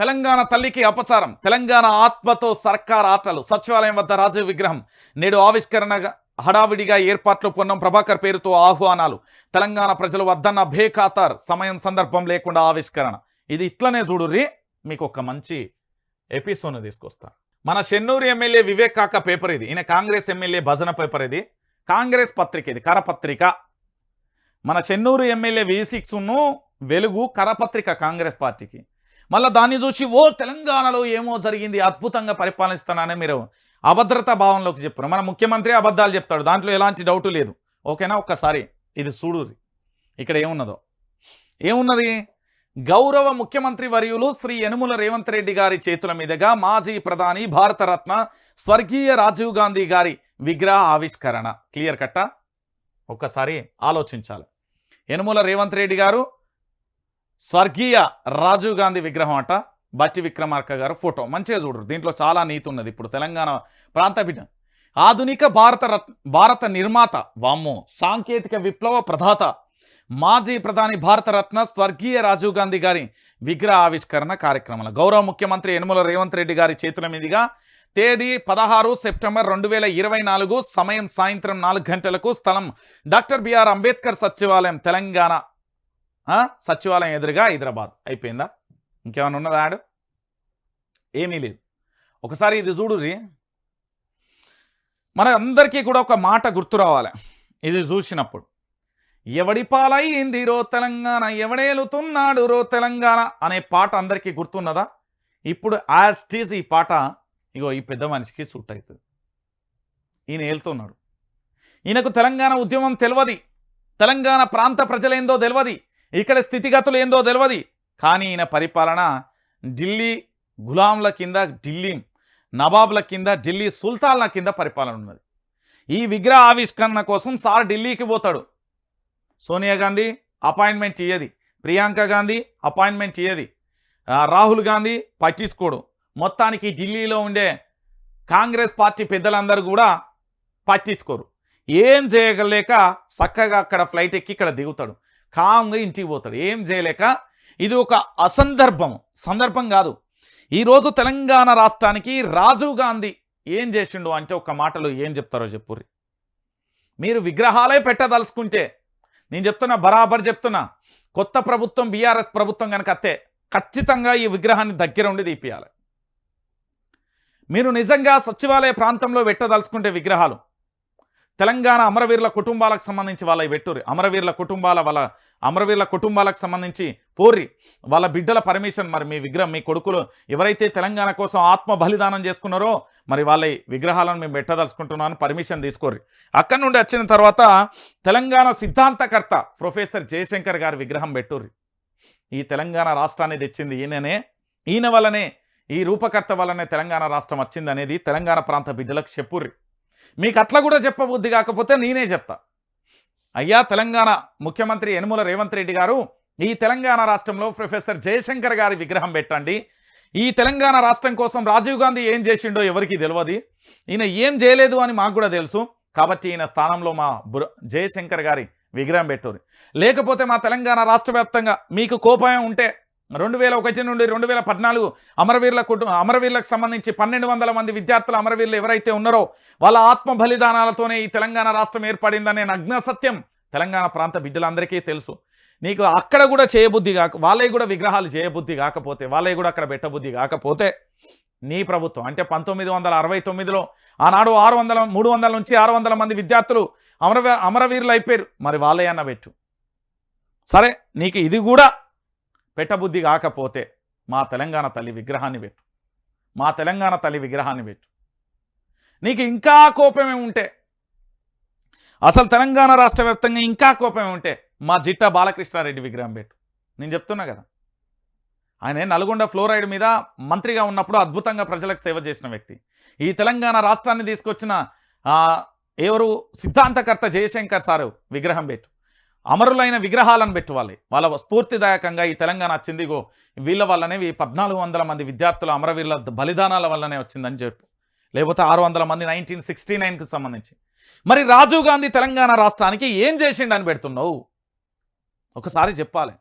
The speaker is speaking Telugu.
తెలంగాణ తల్లికి అపచారం. తెలంగాణ ఆత్మతో సర్కార్ ఆటలు. సచివాలయం వద్ద రాజీవ్ విగ్రహం. నేడు ఆవిష్కరణ హడావిడిగా ఏర్పాట్లు పొన్నం ప్రభాకర్ పేరుతో ఆహ్వానాలు. తెలంగాణ ప్రజలు వద్దన్న భేఖాతార్ సమయం సందర్భం లేకుండా ఆవిష్కరణ. ఇది ఇట్లనే చూడుర్రి మీకు ఒక మంచి ఎపిసోడ్ని తీసుకొస్తా. మన చెన్నూరు ఎమ్మెల్యే వివేక్ కాక పేపర్ ఇది. ఈయన కాంగ్రెస్ ఎమ్మెల్యే భజన పేపర్ ఇది. కాంగ్రెస్ పత్రిక ఇది కరపత్రిక. మన చెన్నూరు ఎమ్మెల్యే వి సిక్స్ను వెలుగు కరపత్రిక కాంగ్రెస్ పార్టీకి. మళ్ళీ దాన్ని చూసి ఓ తెలంగాణలో ఏమో జరిగింది అద్భుతంగా పరిపాలిస్తానని మీరు. అభద్రతా భావంలోకి చెప్పారు మన ముఖ్యమంత్రి అబద్ధాలు చెప్తాడు. దాంట్లో ఎలాంటి డౌటు లేదు. ఓకేనా? ఒక్కసారి ఇది చూడురి. ఇక్కడ ఏమున్నదో. ఏమున్నది? గౌరవ ముఖ్యమంత్రి వర్యులు శ్రీ యనుముల రేవంత్ రెడ్డి గారి చేతుల మీదుగా మాజీ ప్రధాని భారతరత్న స్వర్గీయ రాజీవ్ గాంధీ గారి విగ్రహ ఆవిష్కరణ. క్లియర్ కట్టా? ఒక్కసారి ఆలోచించాలి. యనుముల రేవంత్ రెడ్డి గారు స్వర్గీయ రాజీవ్ గాంధీ విగ్రహం అట బట్టి విక్రమార్క గారు ఫోటో. మంచిగా చూడరు. దీంట్లో చాలా నీతి ఉన్నది ఇప్పుడు తెలంగాణ ప్రాంత బిడ్డ. ఆధునిక భారత భారత నిర్మాత వామ్మో సాంకేతిక విప్లవ ప్రధాత మాజీ ప్రధాని భారతరత్న స్వర్గీయ రాజీవ్ గాంధీ గారి విగ్రహ ఆవిష్కరణ కార్యక్రమంలో. గౌరవ ముఖ్యమంత్రి యనుమల రేవంత్ రెడ్డి గారి చేతుల మీదుగా తేదీ పదహారు సెప్టెంబర్ రెండు వేల ఇరవై నాలుగు సమయం సాయంత్రం నాలుగు గంటలకు స్థలం డాక్టర్ బిఆర్ అంబేద్కర్ సచివాలయం తెలంగాణ సచివాలయం ఎదురుగా హైదరాబాద్. అయిపోయిందా? ఇంకేమైనా ఉన్నదా ఆడు ఏమీ లేదు. ఒకసారి ఇది చూడుది మన అందరికీ కూడా ఒక మాట గుర్తు రావాలి. ఇది చూసినప్పుడు. ఎవడి పాలయ్యింది రో తెలంగాణ? ఎవడేలుతున్నాడు రో తెలంగాణ? అనే పాట అందరికీ గుర్తున్నదా? ఇప్పుడు యాజ్టీజ్ ఈ పాట ఇగో ఈ పెద్ద మనిషికి సూట్ అవుతుంది ఈయన ఏలుతున్నాడు. ఈయనకు తెలంగాణ ఉద్యమం తెలియదు తెలంగాణ ప్రాంత ప్రజలేందో తెలియదు ఇక్కడ స్థితిగతులు ఏందో తెలియదు కానీ ఈయన పరిపాలన ఢిల్లీ గులాంల కింద ఢిల్లీ నవాబుల కింద ఢిల్లీ సుల్తాన్ల కింద పరిపాలన ఉన్నది. ఈ విగ్రహ ఆవిష్కరణ కోసం సార్ ఢిల్లీకి పోతాడు. సోనియా గాంధీ అపాయింట్మెంట్ ఇయ్యది. ప్రియాంక గాంధీ అపాయింట్మెంట్ ఇయ్యది. రాహుల్ గాంధీ పట్టించుకోడు. మొత్తానికి ఢిల్లీలో ఉండే కాంగ్రెస్ పార్టీ పెద్దలందరూ కూడా పట్టించుకోరు. ఏం చేయగలేక చక్కగా అక్కడ ఫ్లైట్ ఎక్కి ఇక్కడ దిగుతాడు. కామ్గా ఇంటికి పోతాడు. ఏం చేయలేక ఇది ఒక అసందర్భం. సందర్భం కాదు. ఈరోజు తెలంగాణ రాష్ట్రానికి రాజీవ్ గాంధీ ఏం చేసిండు అంటే ఒక మాటలు ఏం చెప్తారో చెప్పుర్రి. మీరు విగ్రహాలే పెట్టదలుచుకుంటే నేను చెప్తున్నా బరాబర్ చెప్తున్నా కొత్త ప్రభుత్వం బీఆర్ఎస్ ప్రభుత్వం కనుక అత్తే ఖచ్చితంగా ఈ విగ్రహాన్ని దగ్గర ఉండి తీపియాలి. మీరు నిజంగా సచివాలయ ప్రాంతంలో పెట్టదలుచుకుంటే విగ్రహాలు తెలంగాణ అమరవీరుల కుటుంబాలకు సంబంధించి వాళ్ళ పెట్టుర్రి అమరవీరుల కుటుంబాల వాళ్ళ అమరవీరుల కుటుంబాలకు సంబంధించి పోర్రి వాళ్ళ బిడ్డల పర్మిషన్ మరి మీ విగ్రహం మీ కొడుకులు ఎవరైతే తెలంగాణ కోసం ఆత్మ బలిదానం చేసుకున్నారో మరి వాళ్ళ విగ్రహాలను మేము పెట్టదలుచుకుంటున్నాను పర్మిషన్ తీసుకోర్రి. అక్కడి నుండి వచ్చిన తర్వాత తెలంగాణ సిద్ధాంతకర్త ప్రొఫెసర్ జయశంకర్ గారి విగ్రహం పెట్టుర్రి. ఈ తెలంగాణ రాష్ట్రాన్ని తెచ్చింది ఈయననే. ఈయన వల్లనే ఈ రూపకర్త వల్లనే తెలంగాణ రాష్ట్రం వచ్చింది అనేది తెలంగాణ ప్రాంత బిడ్డలకు చెప్పుర్రి. మీకు అట్లా కూడా చెప్పబుద్ధి కాకపోతే నేనే చెప్తా. అయ్యా తెలంగాణ ముఖ్యమంత్రి యనుమల రేవంత్ రెడ్డి గారు ఈ తెలంగాణ రాష్ట్రంలో ప్రొఫెసర్ జయశంకర్ గారి విగ్రహం పెట్టండి. ఈ తెలంగాణ రాష్ట్రం కోసం రాజీవ్ గాంధీ ఏం చేసిండో ఎవరికి తెలియదు ఈయన ఏం చేయలేదు అని మాకు కూడా తెలుసు. కాబట్టి ఈయన స్థానంలో మా జయశంకర్ గారి విగ్రహం పెట్టారు. లేకపోతే మా తెలంగాణ రాష్ట్ర వ్యాప్తంగా మీకు కోపాయం ఉంటే రెండు వేల ఒకటి నుండి రెండు వేల పద్నాలుగు అమరవీరుల కుటుంబ అమరవీరులకు సంబంధించి పన్నెండు వందల మంది విద్యార్థుల అమరవీరులు ఎవరైతే ఉన్నారో వాళ్ళ ఆత్మ బలిదానాలతోనే ఈ తెలంగాణ రాష్ట్రం ఏర్పడిందనే నగ్న సత్యం తెలంగాణ ప్రాంత బిడ్డలందరికీ తెలుసు. నీకు అక్కడ కూడా చేయబుద్ధి కాక వాళ్ళే కూడా విగ్రహాలు చేయబుద్ధి కాకపోతే వాళ్ళే కూడా అక్కడ పెట్టబుద్ధి కాకపోతే నీ ప్రభుత్వం అంటే పంతొమ్మిది వందల అరవై తొమ్మిదిలో ఆనాడు ఆరు వందల మూడు వందల నుంచి ఆరు వందల మంది విద్యార్థులు అమరవీ అమరవీరులు అయిపోయారు. మరి వాళ్ళే అన్న పెట్టు. సరే నీకు ఇది కూడా పెట్టబుద్ధి కాకపోతే మా తెలంగాణ తల్లి విగ్రహాన్ని పెట్టు. మా తెలంగాణ తల్లి విగ్రహాన్ని పెట్టు. నీకు ఇంకా కోపమే ఉంటే అసలు తెలంగాణ రాష్ట్ర వ్యాప్తంగా ఇంకా కోపమే ఉంటే మా జిట్ట బాలకృష్ణారెడ్డి విగ్రహం పెట్టు. నేను చెప్తున్నా కదా. ఆయన నల్గొండ ఫ్లోరైడ్ మీద మంత్రిగా ఉన్నప్పుడు అద్భుతంగా ప్రజలకు సేవ చేసిన వ్యక్తి. ఈ తెలంగాణ రాష్ట్రాన్ని తీసుకొచ్చిన ఎవరు సిద్ధాంతకర్త జయశంకర్ సారు విగ్రహం పెట్టు. అమరులైన విగ్రహాలను పెట్టువాలి వాళ్ళ స్ఫూర్తిదాయకంగా ఈ తెలంగాణ వచ్చిందిగో వీళ్ళ వల్లనే ఈ పద్నాలుగు వందల మంది విద్యార్థుల అమరవీరుల బలిదానాల వల్లనే వచ్చిందని చెప్పు. లేకపోతే ఆరు వందల మంది నైన్టీన్ సిక్స్టీ నైన్కి సంబంధించి. మరి రాజీవ్ గాంధీ తెలంగాణ రాష్ట్రానికి ఏం చేసిండని పెడుతున్నావు? ఒకసారి చెప్పాలి.